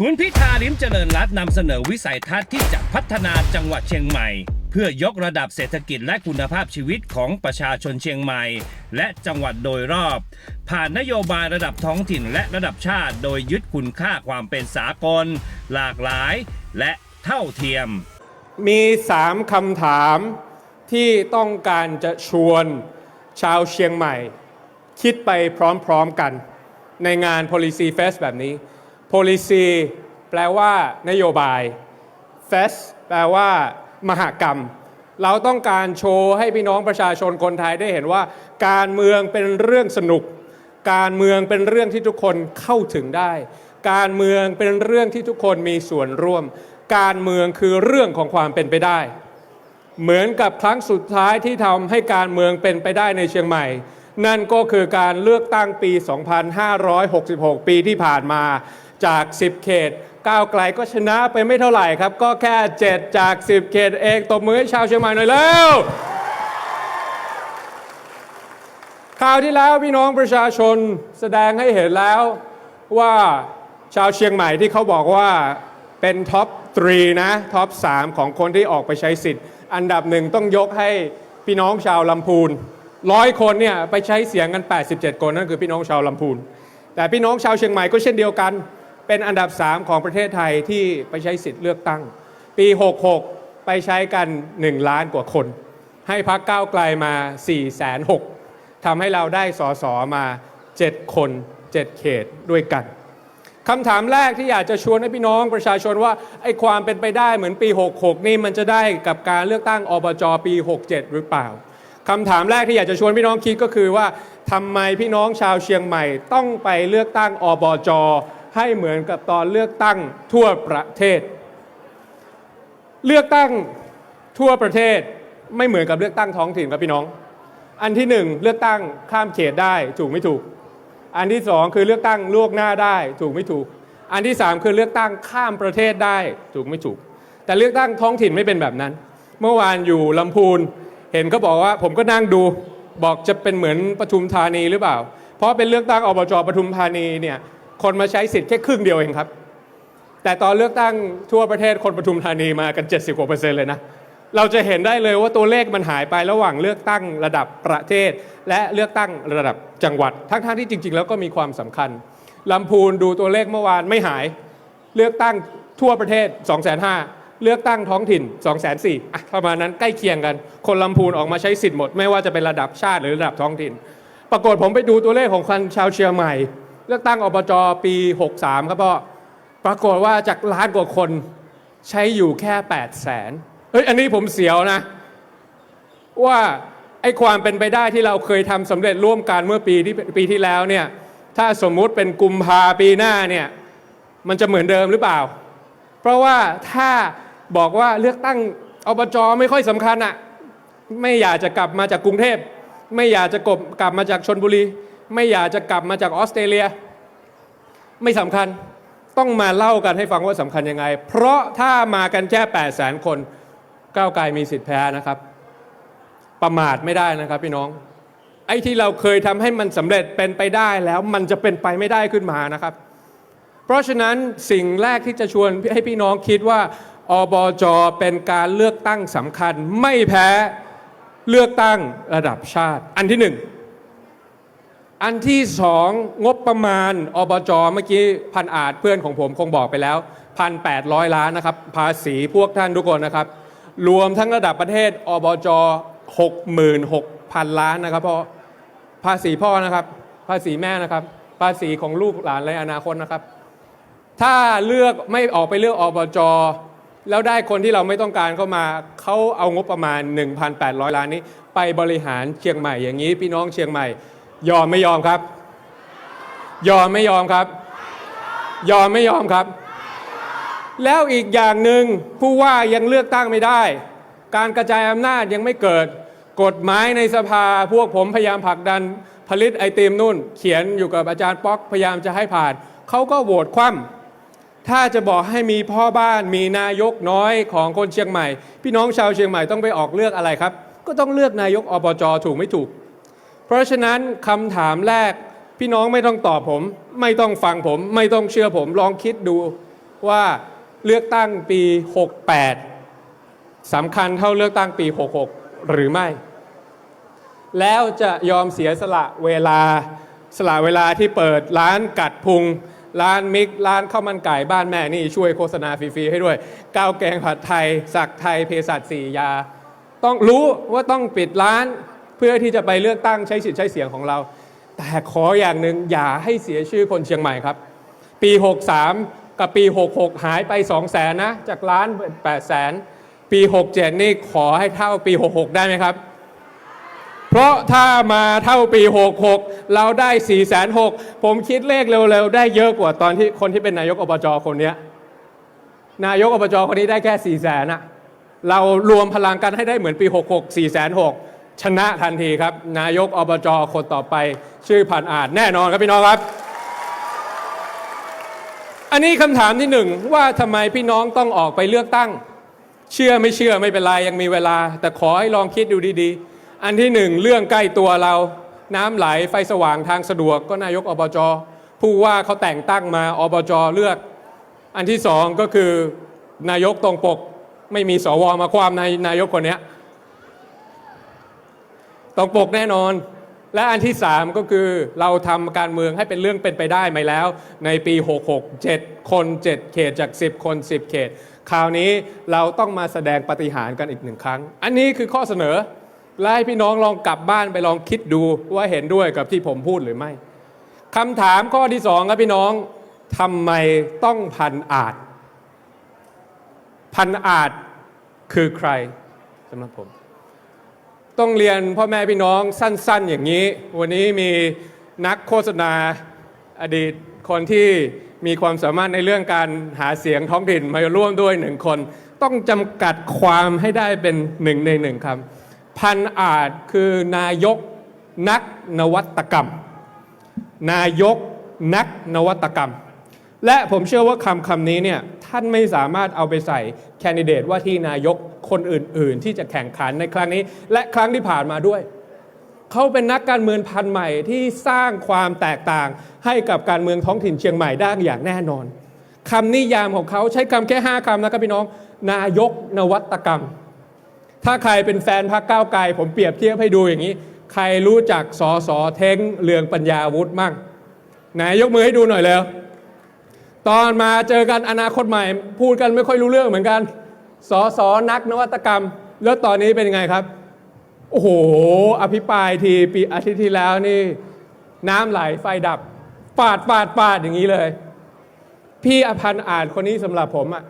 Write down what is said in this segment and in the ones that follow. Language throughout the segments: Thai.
คุณพิธาลิมเจริญรัตน์นำเสนอวิสัยทัศน์ที่จะพัฒนาจังหวัดเชียงใหม่ เพื่อยกระดับเศรษฐกิจและคุณภาพชีวิตของประชาชนเชียงใหม่ และจังหวัดโดยรอบ ผ่านนโยบายระดับท้องถิ่นและระดับชาติ โดยยึดคุณค่าความเป็นสากล หลากหลาย และเท่าเทียม มีสามคำถามที่ต้องการจะชวนชาวเชียงใหม่ คิดไปพร้อมๆกัน ในงาน policy fest แบบนี้ policy แปลว่านโยบาย fest แปลว่ามหกรรม เราต้องการโชว์ให้พี่น้องประชาชนคนไทยได้เห็นว่า การเมืองเป็นเรื่องสนุก การเมืองเป็นเรื่องที่ทุกคนเข้าถึงได้ การเมืองเป็นเรื่องที่ทุกคนมีส่วนร่วม การเมืองคือเรื่องของความเป็นไปได้ เหมือนกับครั้งสุดท้ายที่ทำให้การเมืองเป็นไปได้ในเชียงใหม่นั่นก็คือการเลือกตั้งปี 2566 ปีที่ผ่านมา จาก 10 เขต ก้าวไกลก็ชนะไปไม่เท่าไหร่ครับ ก็แค่ 7 จาก 10 เขตเองตบมือให้ชาวเชียงใหม่หน่อยแล้วคราวที่แล้วพี่น้องประชาชนแสดงให้เห็นแล้วว่าชาวเชียงใหม่ที่เขาบอกว่าเป็นท็อป3นะท็อป3ของคนที่ออกไปใช้สิทธิ์ อันดับหนึ่งต้องยกให้พี่น้องชาวลำพูนร้อยคนเนี่ยไปใช้เสียงกัน 87 คนนั่นคือพี่น้องชาวลำพูน แต่พี่น้องชาวเชียงใหม่ก็เช่นเดียวกัน เป็นอันดับ 3 ของประเทศไทยที่ไปใช้สิทธิ์เลือกตั้ง ปี 66 ไปใช้กัน 1 ล้านกว่าคน ให้พักก้าวไกลมา4 6 0 0 0ทำให้เราได้สอสอมา 7 คน 7 เขตด้วยกันคำถามแรกที่อยากจะชวนให้พี่น้องประชาชนว่าไอ้ความเป็นไปได้เหมือนปี 66 นี่มันจะได้กับการเลือกตั้งอบจปี 67 หรือเปล่าคำถามแรกที่อยากจะชวนพี่น้องคิดก็คือว่าทำไมพี่น้องชาวเชียงใหม่ต้องไปเลือกตั้งอบจ ให้เหมือนกับตอนเลือกตั้งทั่วประเทศ เลือกตั้งทั่วประเทศไม่เหมือนกับเลือกตั้งท้องถิ่นครับพี่น้อง อันที่หนึ่งเลือกตั้งข้ามเขตได้ถูกไม่ถูก อันที่สองคือเลือกตั้งล่วงหน้าได้ถูกไม่ถูก อันที่สามคือเลือกตั้งข้ามประเทศได้ถูกไม่ถูก แต่เลือกตั้งท้องถิ่นไม่เป็นแบบนั้น เมื่อวานอยู่ลำพูน เห็นเขาบอกว่าผมก็นั่งดูบอกจะเป็นเหมือนปทุมธานีหรือเปล่า เพราะเป็นเลือกตั้งอบจปทุมธานีเนี่ย คนมาใช้สิทธิ์แค่ครึ่งเดียวเองครับ แต่ตอนเลือกตั้งทั่วประเทศคนปทุมธานีมากัน 70กว่าเปอร์เซ็นต์เลยนะเราจะเห็นได้เลยว่าตัวเลขมันหายไประหว่างเลือกตั้งระดับประเทศ และเลือกตั้งระดับจังหวัด ทั้งๆที่จริง ๆ แล้วก็มีความสำคัญลำพูนดูตัวเลขเมื่อวานไม่หาย เลือกตั้งทั่วประเทศ 2 5 0 0 0เลือกตั้งท้องถิ่น 2 4 0 0 0อ่ประมาณนั้นใกล้เคียงกัน คนลำพูนออกมาใช้สิทธิ์หมด ไม่ว่าจะเป็นระดับชาติหรือระดับท้องถิ่น ปรากฏผมไปดูตัวเลขของคนชาวเชียงใหม่ ลือกตั้งอบจปี 63 ครับพ่อปรากฏว่าจากล้านกว่าคนใช้อยู่แค่ 8 0 0แสนเฮ้ยอันนี้ผมเสียวนะ ว่าไอ้ความเป็นไปได้ที่เราเคยทำสำเร็จร่วมกันเมื่อปีที่ปีที่แล้วเนี่ยถ้าสมมุติเป็นกุมภาปีหน้าเนี่ยมันจะเหมือนเดิมหรือเปล่า เพราะว่าถ้าบอกว่าเลือกตั้งอบจไม่ค่อยสำคัญอะไม่อยากจะกลับมาจากกรุงเทพ ไม่อยากจะกบกลับมาจากชนบุรี ไม่อยากจะกลับมาจากออสเตรเลีย ไม่สำคัญต้องมาเล่ากันให้ฟังว่าสำคัญยังไง เพราะถ้ามากันแค่8 0 0 0 0 0 คนก้าวไกลมีสิทธิ์แพ้นะครับ ประมาทไม่ได้นะครับพี่น้อง ไอ้ที่เราเคยทำให้มันสำเร็จเป็นไปได้แล้วมันจะเป็นไปไม่ได้ขึ้นมานะครับ เพราะฉะนั้นสิ่งแรกที่จะชวนให้พี่น้องคิดว่าอบจเป็นการเลือกตั้งสำคัญ ไม่แพ้เลือกตั้งระดับชาติ อันที่หนึ่ง อันที่สองงบประมาณอบจเมื่อกี้พันอาจเพื่อนของผมคงบอกไปแล้วพันแปดร้อยล้านนะครับ ภาษีพวกท่านทุกคนนะครับ รวมทั้งระดับประเทศอบจหกหมื่นหกพันล้านนะครับพ่อภาษีพ่อนะครับ ภาษีแม่นะครับ ภาษีของลูกหลานในอนาคตนะครับ ถ้าเลือกไม่ออกไปเลือกอบจแล้วได้คนที่เราไม่ต้องการเข้ามาเขาเอางบประมาณ 1,800 ล้านนี้ ไปบริหารเชียงใหม่อย่างนี้ พี่น้องเชียงใหม่ ยอมไม่ยอมครับ ยอมไม่ยอมครับ ยอมไม่ยอมครับ แล้วอีกอย่างหนึ่งผู้ว่ายังเลือกตั้งไม่ได้ การกระจายอำนาจยังไม่เกิด กฎหมายในสภาพวกผมพยายามผลักดันผลิตไอติมนู่น เขียนอยู่กับอาจารย์ป๊อกพยายามจะให้ผ่านเขาก็โหวตคว่ำถ้าจะบอกให้มีพ่อบ้านมีนายกน้อยของคนเชียงใหม่ พี่น้องชาวเชียงใหม่ต้องไปออกเลือกอะไรครับ ก็ต้องเลือกนายกอบจถูกไม่ถูก ราะฉะนั้นคำถามแรกพี่น้องไม่ต้องตอบผม ไม่ต้องฟังผม ไม่ต้องเชื่อผมลองคิดดูว่าเลือกตั้งปี 68สำคัญเท่าเลือกตั้งปี 66 หรือไม่ แล้วจะยอมเสียสละเวลาสละเวลาที่เปิดร้านกัดพุง ร้านมิก ร้านข้าวมันไก่บ้านแม่นี่ช่วยโฆษณาฟรี ๆ ให้ด้วยก้าวแกงผัดไทย สักไทยเภสัชสี่ยา ต้องรู้ว่าต้องปิดร้าน พื่อที่จะไปเลือกตั้งใช้สิทธิ์ใช้เสียงของเรา แต่ขออย่างหนึ่งอย่าให้เสียชื่อคนเชียงใหม่ครับ ปี 63 กับปี 66 หายไป2 0 0แสนนะ จากล้าน8แสนปี 67 นี่ขอให้เท่าปี 66 ได้ไหมครับ เพราะถ้ามาเท่าปี 66 เราได้ 4 6 0 0 0ผมคิดเลขเร็วๆ ได้เยอะกว่าตอนที่คนที่เป็นนายกอบจคนนี้นายกอบจคนนี้ได้แค่ 4 0 0 0 0 0อะเรารวมพลังกันให้ได้เหมือนปี 66 4 6 0 0 0 ชนะทันทีครับ นายกอบจคนต่อไป ชื่อพันอาจแน่นอนครับพี่น้องครับ อันนี้คำถามที่หนึ่งว่าทำไมพี่น้องต้องออกไปเลือกตั้ง เชื่อไม่เชื่อไม่เป็นไรยังมีเวลา แต่ขอให้ลองคิดดูดีๆ อันที่หนึ่งเรื่องใกล้ตัวเรา น้ำไหลไฟสว่างทางสะดวกก็นายกอบจผู้ว่าเขาแต่งตั้งมาอบจเลือก อันที่สองก็คือนายกตรงปก ไม่มีสวมาความในนายกคนนี้ ตรงปกแน่นอน และอันที่สามก็คือเราทำการเมืองให้เป็นเรื่องเป็นไปได้ไหมแล้ว ในปี 66 7 คน 7 เขตจาก 10 คน 10 เขต คราวนี้เราต้องมาแสดงปฏิหารกันอีกหนึ่งครั้ง อันนี้คือข้อเสนอและให้พี่น้องลองกลับบ้านไปลองคิดดูว่าเห็นด้วยกับที่ผมพูดหรือไม่คำถามข้อที่สองครับพี่น้องทำไมต้องพันอาจ พันอาจคือใครสำหรับผม ต้องเรียนพ่อแม่พี่น้องสั้น ๆ อย่างนี้ วันนี้มีนักโฆษณาอดีตคนที่มีความสามารถในเรื่องการหาเสียงท้องถิ่นมาร่วมด้วยหนึ่งคน ต้องจำกัดความให้ได้เป็นหนึ่งในหนึ่งคำพันอาจคือนายกนักนวัตกรรม นายกนักนวัตกรรม และผมเชื่อว่าคำคำนี้เนี่ยท่านไม่สามารถเอาไปใส่แคนดิเดตว่าที่นายก คนอื่น ๆ ที่จะแข่งขันในครั้งนี้ และครั้งที่ผ่านมาด้วย เขาเป็นนักการเมืองพันใหม่ที่สร้างความแตกต่างให้กับการเมืองท้องถิ่นเชียงใหม่ได้อย่างแน่นอนคำนิยามของเขาใช้คำแค่ 5คำนะครับพี่น้อง นายกนวัตกรรม ถ้าใครเป็นแฟนพรรคก้าวไกล ผมเปรียบเทียบให้ดูอย่างนี้ ใครรู้จักสอสอเท้งเรืองปัญญาวุฒิมั่งไหนยกมือให้ดูหน่อยแล้วตอนมาเจอกันอนาคตใหม่ พูดกันไม่ค่อยรู้เรื่องเหมือนกัน สอสอนักนวัตกรรม แล้วตอนนี้เป็นยังไงครับ โอ้โห อภิปรายทีปีอาทิตย์ที่แล้วนี่ น้ำไหลไฟดับ ปาดปาดปาดอย่างนี้เลย พี่อภันธ์อ่านคนนี้สำหรับผมอะ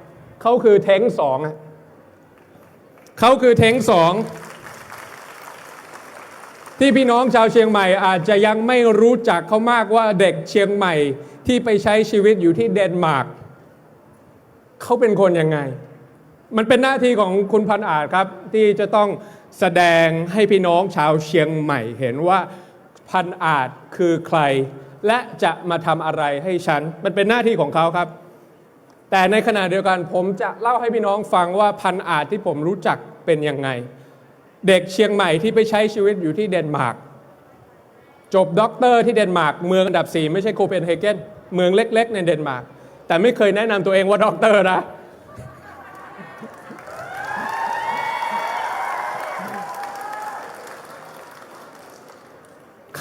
เขาคือเทงสองอะเขาคือเทงสองที่พี่น้องชาวเชียงใหม่อาจจะยังไม่รู้จักเขามากว่าเด็กเชียงใหม่ที่ไปใช้ชีวิตอยู่ที่เดนมาร์กเขาเป็นคนยังไง มันเป็นหน้าที่ของคุณพันอาจครับ ที่จะต้องแสดงให้พี่น้องชาวเชียงใหม่เห็นว่าพันอาจคือใคร และจะมาทำอะไรให้ฉัน มันเป็นหน้าที่ของเขาครับ แต่ในขณะเดียวกันผมจะเล่าให้พี่น้องฟังว่าพันอาจที่ผมรู้จักเป็นยังไง เด็กเชียงใหม่ที่ไปใช้ชีวิตอยู่ที่เดนมาร์กจบด็อกเตอร์ที่เดนมาร์กเมืองอันดับ 4 ไม่ใช่โคเปนเฮเกนเมืองเล็ก ๆ ในเดนมาร์กแต่ไม่เคยแนะนำตัวเองว่าด็อกเตอร์นะ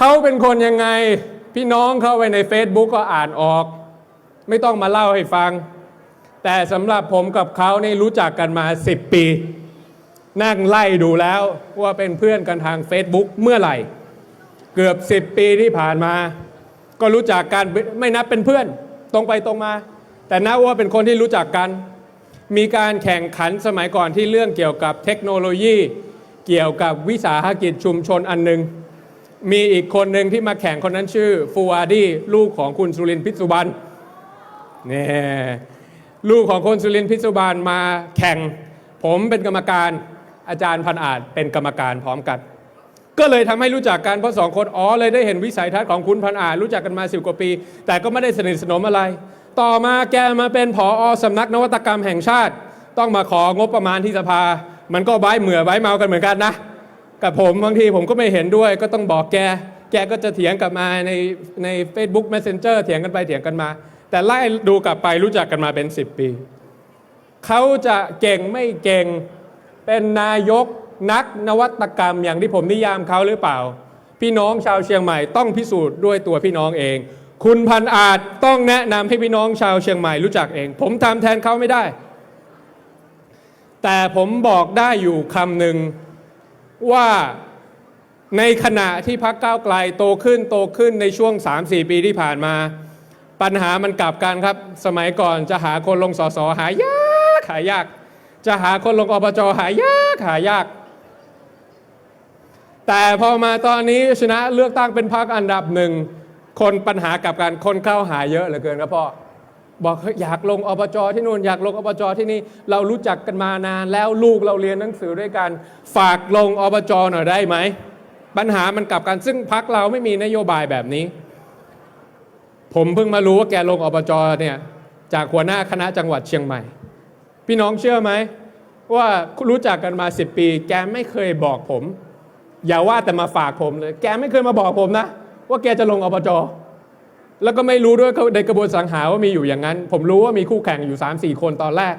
เขาเป็นคนยังไง พี่น้องเข้าไปใน Facebook ก็อ่านออก ไม่ต้องมาเล่าให้ฟัง แต่สำหรับผมกับเขานี่รู้จักกันมา 10 ปี นั่งไล่ดูแล้วว่าเป็นเพื่อนกันทาง Facebook เมื่อไหร่ เกือบ 10 ปีที่ผ่านมา ก็รู้จักกันไม่นับเป็นเพื่อน ตรงไปตรงมา แต่นับว่าเป็นคนที่รู้จักกัน มีการแข่งขันสมัยก่อนที่เรื่องเกี่ยวกับเทคโนโลยี เกี่ยวกับวิสาหกิจชุมชนอันหนึ่ง มีอีกคนหนึ่งที่มาแข่งคนนั้นชื่อฟูอาดีลูกของคุณสุรินทร์พิษสุบรรณเนี่ยลูกของคุณสุรินทร์พิษสุบรรณมาแข่ง ผมเป็นกรรมการอาจารย์พันอาจเป็นกรรมการพร้อมกัน ก็เลยทำให้รู้จักกันเพราะสองคนอ๋อเลยได้เห็นวิสัยทัศน์ของคุณพันอาจรู้จักกันมาสิบกว่าปี แต่ก็ไม่ได้สนิทสนมอะไร ต่อมาแกมาเป็นผอสำนักนวัตกรรมแห่งชาติ ต้องมาของบประมาณที่สภา มันก็ใบเหมือใบเมากันเหมือนกันนะ กับผมบางทีผมก็ไม่เห็นด้วย ก็ต้องบอกแก แกก็จะเถียงกลับมาในใน Facebook Messenger เถียงกันไปเถียงกันมา แต่ไล่ดูกลับไปรู้จักกันมาเป็น 10 ปี เขาจะเก่งไม่เก่งเป็นนายกนักนวัตกรรมอย่างที่ผมนิยามเขาหรือเปล่า พี่น้องชาวเชียงใหม่ต้องพิสูจน์ด้วยตัวพี่น้องเอง คุณพันอาจต้องแนะนำให้พี่น้องชาวเชียงใหม่รู้จักเอง ผมทำแทนเขาไม่ได้ แต่ผมบอกได้อยู่คำหนึ่ง ว่าในขณะที่พักก้าวไกลโตขึ้นโตขึ้นในช่วง 3-4 ปีที่ผ่านมา ปัญหามันกลับกันครับ สมัยก่อนจะหาคนลงสสหายากหายาก จะหาคนลงอบจหายากหายาก แต่พอมาตอนนี้ชนะเลือกตั้งเป็นพรรคอันดับหนึ่งคนปัญหากลับกันคนเข้าหาเยอะเหลือเกินครับพ่อ บอกอยากลงอบจที่นู่นอยากลงอบจที่นี่เรารู้จักกันมานานแล้วลูกเราเรียนหนังสือด้วยกัน ฝากลงอบจหน่อยได้ไหมปัญหามันกลับกันซึ่งพักเราไม่มีนโยบายแบบนี้ ผมเพิ่งมารู้ว่าแกลงอบจเนี่ยจากหัวหน้าคณะจังหวัดเชียงใหม่ พี่น้องเชื่อไหมว่ารู้จักกันมา 10 ปี แกไม่เคยบอกผม อย่าว่าแต่มาฝากผมเลย แกไม่เคยมาบอกผมนะ ว่าแกจะลงอบจ แล้วก็ไม่รู้ด้วยในกระบวนสังหาว่ามีอยู่อย่างนั้น ผมรู้ว่ามีคู่แข่งอยู่ 3 4 คนตอนแรก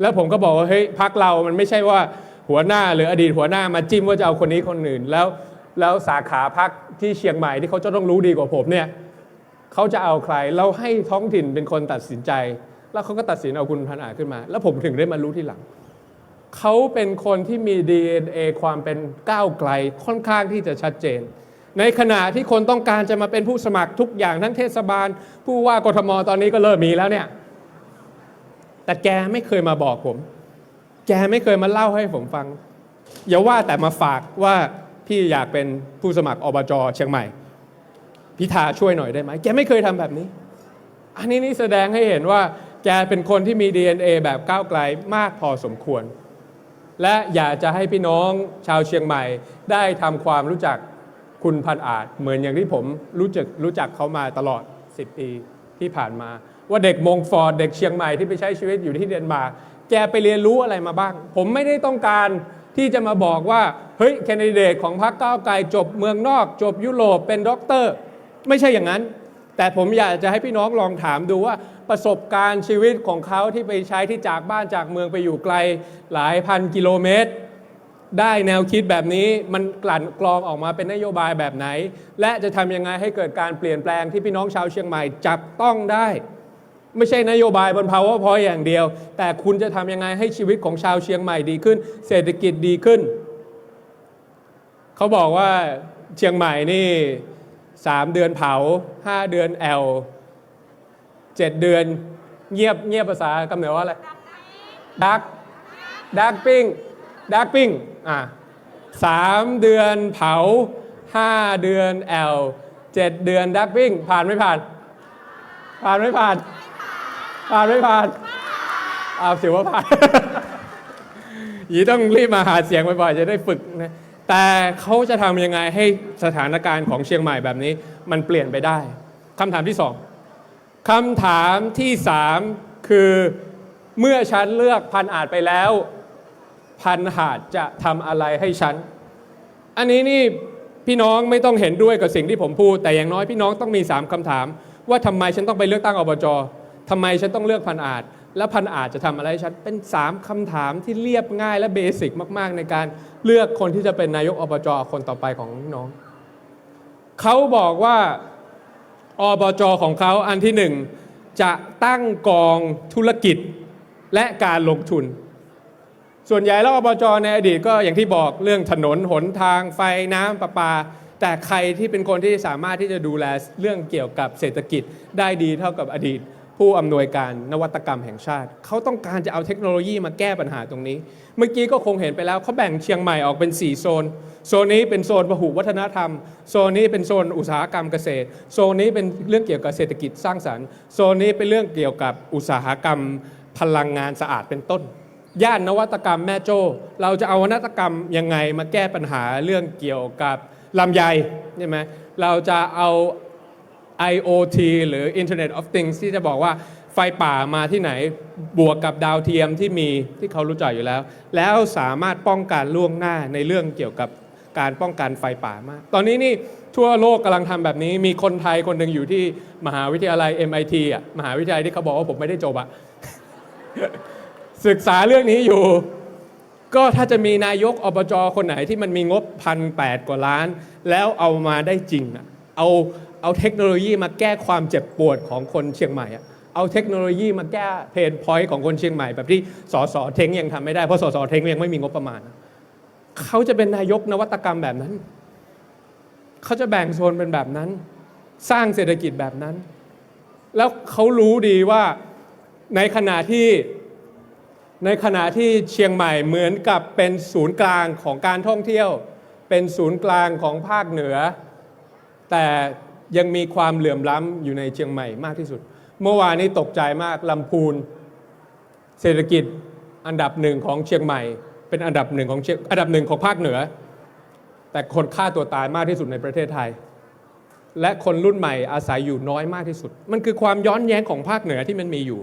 แล้วผมก็บอกว่าเฮ้ยพักเรามันไม่ใช่ว่าหัวหน้าหรืออดีตหัวหน้ามาจิ้มว่าจะเอาคนนี้คนอื่น แล้วแล้วสาขาพักที่เชียงใหม่ที่เขาจะต้องรู้ดีกว่าผมเนี่ยเขาจะเอาใครเราให้ท้องถิ่นเป็นคนตัดสินใจ แล้วเขาก็ตัดสินเอาคุณพันอาขึ้นมา แล้วผมถึงได้มารู้ที่หลังเขาเป็นคนที่มี DNA ความเป็นก้าวไกลค่อนข้างที่จะชัดเจน ในขณะที่คนต้องการจะมาเป็นผู้สมัครทุกอย่างทั้งเทศบาล ผู้ว่ากทมตอนนี้ก็เริ่มมีแล้วเนี่ยแต่แกไม่เคยมาบอกผม แกไม่เคยมาเล่าให้ผมฟัง อย่าว่าแต่มาฝากว่าพี่อยากเป็นผู้สมัครอบจเชียงใหม่ พิธาช่วยหน่อยได้ไหม แกไม่เคยทำแบบนี้ อันนี้นี่แสดงให้เห็นว่า แกเป็นคนที่มี DNA แบบก้าวไกลมากพอสมควร และอยากจะให้พี่น้องชาวเชียงใหม่ได้ทำความรู้จัก คุณพันอาจเหมือนอย่างที่ผมรู้จักรู้จักเขามาตลอด 10 ปีที่ผ่านมา ว่าเด็กมงฟอร์ดเด็กเชียงใหม่ที่ไปใช้ชีวิตอยู่ที่เดนมาร์กแกไปเรียนรู้อะไรมาบ้าง ผมไม่ได้ต้องการที่จะมาบอกว่า เฮ้ยแคนดิเดตของพรรคก้าวไกลจบเมืองนอก จบยุโรปเป็นด็อกเตอร์ ไม่ใช่อย่างนั้น แต่ผมอยากจะให้พี่น้องลองถามดูว่าประสบการณ์ชีวิตของเขาที่ไปใช้ที่จากบ้านจากเมืองไปอยู่ไกลหลายพันกิโลเมตร ได้แนวคิดแบบนี้มันกลั่นกรองออกมาเป็นนโยบายแบบไหน และจะทำยังไงให้เกิดการเปลี่ยนแปลงที่พี่น้องชาวเชียงใหม่จับต้องได้ ไม่ใช่นโยบายบน powerpoint อย่างเดียว แต่คุณจะทำยังไงให้ชีวิตของชาวเชียงใหม่ดีขึ้น เศรษฐกิจดีขึ้น เขาบอกว่าเชียงใหม่นี่สามเดือนเผาห้าเดือนแอลเจ็ดเดือนเงียบเงียบภาษากำเนิดว่าอะไรดักดักปิ้งดักปิ้ง อะสามเดือนเผาห้าเดือนแอลเจ็ดเดือนดักปิ้งผ่านไม่ผ่าน ผ่านไม่ผ่าน ผ่านไม่ผ่านอ้าวสิว่าผ่านยีต้องรีบมาหาเสียงบ่อยๆจะได้ฝึกนะแต่เขาจะทำยังไงให้สถานการณ์ของเชียงใหม่แบบนี้ มันเปลี่ยนไปได้คำถามที่สองคำถามที่สามคือเมื่อฉันเลือกพันอาจไปแล้ว พันหาดจะทำอะไรให้ฉัน อันนี้นี่พี่น้องไม่ต้องเห็นด้วยกับสิ่งที่ผมพูด แต่อย่างน้อยพี่น้องต้องมี 3คำถาม ว่าทำไมฉันต้องไปเลือกตั้งอบจทำไมฉันต้องเลือกพันอาจ แล้วพันอาจจะทำอะไรให้ฉันเป็น 3คำถามที่เรียบง่ายและเบสิกมาก ๆ ในการเลือกคนที่จะเป็นนายกอบจคนต่อไปของน้อง เขาบอกว่าอบจของเขาอันที่หนึ่งจะตั้งกองธุรกิจและการลงทุน ส่วนใหญ่แล้วอบจในอดีตก็อย่างที่บอกเรื่องถนนหนทางไฟน้ำประปา แต่ใครที่เป็นคนที่สามารถที่จะดูแลเรื่องเกี่ยวกับเศรษฐกิจได้ดีเท่ากับอดีต ผู้อำนวยการนวัตกรรมแห่งชาติ เขาต้องการจะเอาเทคโนโลยีมาแก้ปัญหาตรงนี้ เมื่อกี้ก็คงเห็นไปแล้วเขาแบ่งเชียงใหม่ออกเป็น 4 โซน โซนนี้เป็นโซนพหุวัฒนธรรม โซนนี้เป็นโซนอุตสาหกรรมเกษตร โซนนี้เป็นเรื่องเกี่ยวกับเศรษฐกิจสร้างสรรค์ โซนนี้เป็นเรื่องเกี่ยวกับอุตสาหกรรมพลังงานสะอาดเป็นต้น ย่านนวัตกรรมแม่โจ้ เราจะเอานวัตกรรมยังไงมาแก้ปัญหาเรื่องเกี่ยวกับลำไยใช่ไหมเราจะเอา IoT หรือ Internet of Things ที่จะบอกว่าไฟป่ามาที่ไหนบวกกับดาวเทียมที่มีที่เขารู้จักอยู่แล้ว แล้วสามารถป้องกันล่วงหน้าในเรื่องเกี่ยวกับการป้องกันไฟป่ามาก ตอนนี้นี่ทั่วโลกกำลังทำแบบนี้ มีคนไทยคนหนึ่งอยู่ที่มหาวิทยาลัย MIT อะมหาวิทยาลัยที่เขาบอกว่าผมไม่ได้จบอะ ศึกษาเรื่องนี้อยู่ ก็ถ้าจะมีนายกอบจคนไหนที่มันมีงบพันแปดกว่าล้าน แล้วเอามาได้จริงเอาเอาเทคโนโลยีมาแก้ความเจ็บปวดของคนเชียงใหม่เอาเทคโนโลยีมาแก้เพนพอยต์ของคนเชียงใหม่แบบที่สสเทงยังทำไม่ได้เพราะสสเทงยังไม่มีงบประมาณเขาจะเป็นนายกนวัตกรรมแบบนั้น เขาจะแบ่งโซนเป็นแบบนั้น สร้างเศรษฐกิจแบบนั้น แล้วเขารู้ดีว่าในขณะที่ ในขณะที่เชียงใหม่เหมือนกับเป็นศูนย์กลางของการท่องเที่ยว เป็นศูนย์กลางของภาคเหนือ แต่ยังมีความเหลื่อมล้ำอยู่ในเชียงใหม่มากที่สุด เมื่อวานนี้ตกใจมากลำพูน เศรษฐกิจอันดับหนึ่งของเชียงใหม่ เป็นอันดับหนึ่งของเชียงอันดับหนึ่งของภาคเหนือ แต่คนฆ่าตัวตายมากที่สุดในประเทศไทย และคนรุ่นใหม่อาศัยอยู่น้อยมากที่สุด มันคือความย้อนแย้งของภาคเหนือที่มันมีอยู่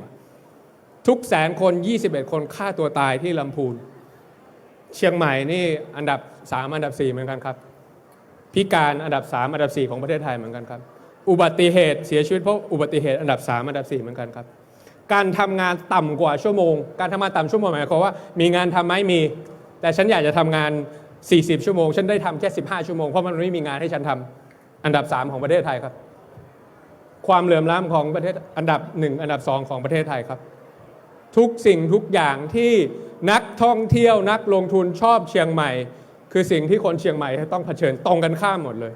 ทุกแสนคน 21 คนฆ่าตัวตายที่ลำพูน เชียงใหม่นี่อันดับ 3 อันดับ 4 เหมือนกันครับ พิการอันดับ 3 อันดับ 4 ของประเทศไทยเหมือนกันครับ อุบัติเหตุเสียชีวิตเพราะอุบัติเหตุอันดับ 3 อันดับ 4 เหมือนกันครับ การทำงานต่ำกว่าชั่วโมง การทำงานต่ำชั่วโมงหมายความว่า มีงานทำไหมมี แต่ฉันอยากจะทำงาน 40 ชั่วโมง ฉันได้ทำแค่ 15 ชั่วโมง เพราะมันไม่มีงานให้ฉันทำอันดับ 3 ของประเทศไทยครับ ความเหลื่อมล้ำของประเทศอันดับ 1 อันดับ 2 ของประเทศไทยครับ ทุกสิ่งทุกอย่างที่นักท่องเที่ยวนักลงทุนชอบเชียงใหม่ คือสิ่งที่คนเชียงใหม่ต้องเผชิญตรงกันข้ามหมดเลย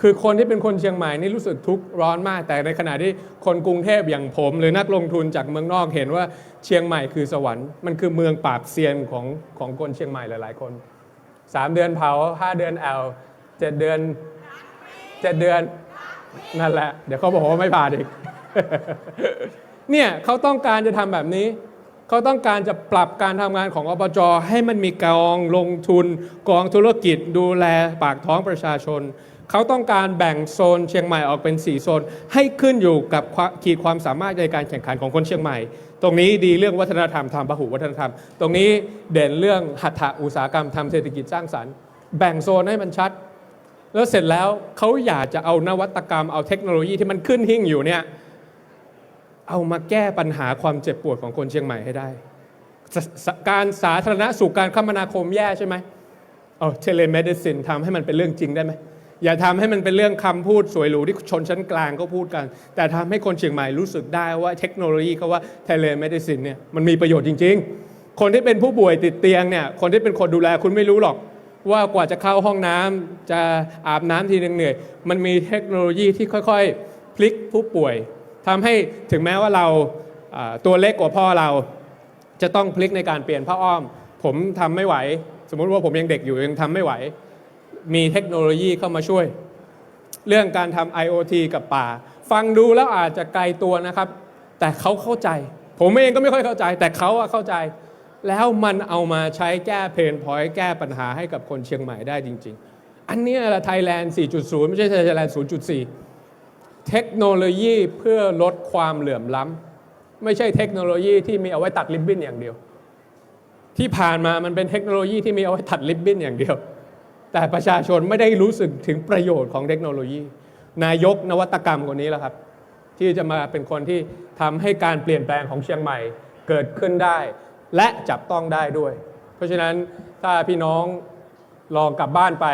คือคนที่เป็นคนเชียงใหม่นี่รู้สึกทุกข์ร้อนมาก แต่ในขณะที่คนกรุงเทพอย่างผม หรือนักลงทุนจากเมืองนอกเห็นว่าเชียงใหม่คือสวรรค์มันคือเมืองปราบเซียนของของคนเชียงใหม่หลาย ๆ คนสามเดือนเผาห้าเดือนแอลเจ็ดเดือนเจ็ดเดือนนั่นแหละ เดี๋ยวเขาบอกว่าไม่ผ่านอีก เนี่ยเขาต้องการจะทำแบบนี้ เขาต้องการจะปรับการทำงานของอบจให้มันมีกองลงทุน กองธุรกิจดูแลปากท้องประชาชน เขาต้องการแบ่งโซนเชียงใหม่ออกเป็น 4 โซน ให้ขึ้นอยู่กับขีดความสามารถในการแข่งขันของคนเชียงใหม่ ตรงนี้ดีเรื่องวัฒนธรรมทางพหุวัฒนธรรม ตรงนี้เด่นเรื่องหัตถอุตสาหกรรมทำเศรษฐกิจสร้างสรรค์ แบ่งโซนให้มันชัด แล้วเสร็จแล้วเขาอยากจะเอานวัตกรรมเอาเทคโนโลยีที่มันขึ้นหิ่งอยู่เนี่ย เอามาแก้ปัญหาความเจ็บปวดของคนเชียงใหม่ให้ได้ การสาธารณสุขการคมนาคมแย่ใช่ไหมเอาเทเลเมดิซินทำให้มันเป็นเรื่องจริงได้ไหมอย่าทำให้มันเป็นเรื่องคำพูดสวยหรูที่ชนชั้นกลางก็พูดกัน แต่ทำให้คนเชียงใหม่รู้สึกได้ว่าเทคโนโลยีเขาว่าเทเลเมดิซินเนี่ยมันมีประโยชน์จริง ๆ คนที่เป็นผู้ป่วยติดเตียงเนี่ยคนที่เป็นคนดูแลคุณไม่รู้หรอก ว่ากว่าจะเข้าห้องน้ำจะอาบน้ำทีนึงเหนื่อย มันมีเทคโนโลยีที่ค่อย ๆ พลิกผู้ป่วย ทำให้ถึงแม้ว่าเราตัวเล็กกว่าพ่อเราจะต้องพลิกในการเปลี่ยนผ้าอ้อม ผมทำไม่ไหว สมมุติว่าผมยังเด็กอยู่ยังทำไม่ไหว มีเทคโนโลยีเข้ามาช่วย เรื่องการทำ IoT กับป่า ฟังดูแล้วอาจจะไกลตัวนะครับ แต่เขาเข้าใจ ผมเองก็ไม่ค่อยเข้าใจ แต่เขาเข้าใจ แล้วมันเอามาใช้แก้เพนพอยต์แก้ปัญหาให้กับคนเชียงใหม่ได้จริง ๆ อันนี้แหละไทยแลนด์ 4.0 ไม่ใช่ไทยแลนด์ 0.4 เทคโนโลยีเพื่อลดความเหลื่อมล้ำไม่ใช่เทคโนโลยีที่มีเอาไว้ตัดริบบิ้นอย่างเดียว ที่ผ่านมามันเป็นเทคโนโลยีที่มีเอาไว้ตัดริบบิ้นอย่างเดียว แต่ประชาชนไม่ได้รู้สึกถึงประโยชน์ของเทคโนโลยี นายกนวัตกรรมคนนี้แหละครับ ที่จะมาเป็นคนที่ทำให้การเปลี่ยนแปลงของเชียงใหม่เกิดขึ้นได้ และจับต้องได้ด้วย เพราะฉะนั้นถ้าพี่น้องลองกลับบ้านไป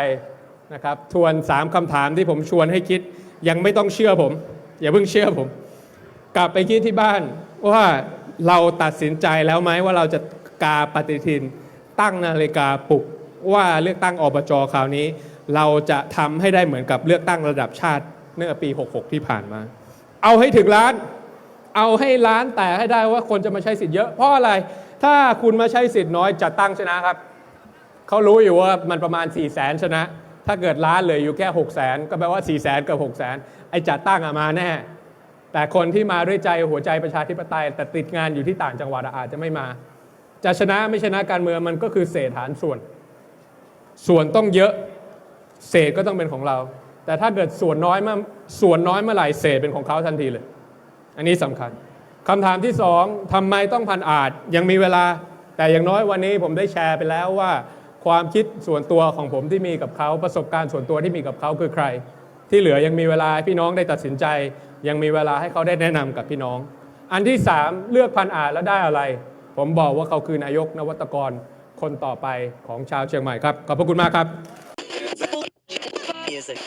นะครับทวน 3คำถามที่ผมชวนให้คิด ยังไม่ต้องเชื่อผม อย่าเพิ่งเชื่อผม กลับไปคิดที่บ้านว่าเราตัดสินใจแล้วไหมว่าเราจะกาปฏิทิน ตั้งนาฬิกาปลุกว่าเลือกตั้งอบจคราวนี้ เราจะทำให้ได้เหมือนกับเลือกตั้งระดับชาติเมื่อปี 66 ที่ผ่านมา เอาให้ถึงล้าน เอาให้ล้านแต่ให้ได้ว่าคนจะมาใช้สิทธิ์เยอะเพราะอะไร ถ้าคุณมาใช้สิทธิ์น้อยจัดตั้งชนะครับเขารู้อยู่ว่ามันประมาณ4 0 0แสนชนะ ถ้าเกิดล้านเหลยอยู่แค่6 0แสนก็แปลว่า4 0 0แสนกับ6 0แสนไอ้จัดตั้งอะมาแน่ แต่คนที่มาด้วยใจหัวใจประชาธิปไตย แต่ติดงานอยู่ที่ต่างจังหวัดอะอาจจะไม่มา จะชนะไม่ชนะการเมืองมันก็คือเศษฐานส่วน ส่วนต้องเยอะเศษก็ต้องเป็นของเรา แต่ถ้าเกิดส่วนน้อยมาส่วนน้อยเมื่อไหร่เศษเป็นของเขาทันทีเลย อันนี้สำคัญคำถามที่สองทำไมต้องพันอาจยังมีเวลา แต่อย่างน้อยวันนี้ผมได้แชร์ไปแล้วว่า ความคิดส่วนตัวของผมที่มีกับเขาประสบการณ์ส่วนตัวที่มีกับเขาคือใคร ที่เหลือยังมีเวลาพี่น้องได้ตัดสินใจ ยังมีเวลาให้เขาได้แนะนำกับพี่น้อง อันที่ 3 เลือกพันอ่าจแล้วได้อะไร ผมบอกว่าเขาคือนายกนวัตกรคนต่อไปของชาวเชียงใหม่ครับ ขอบพระคุณมากครับ Music.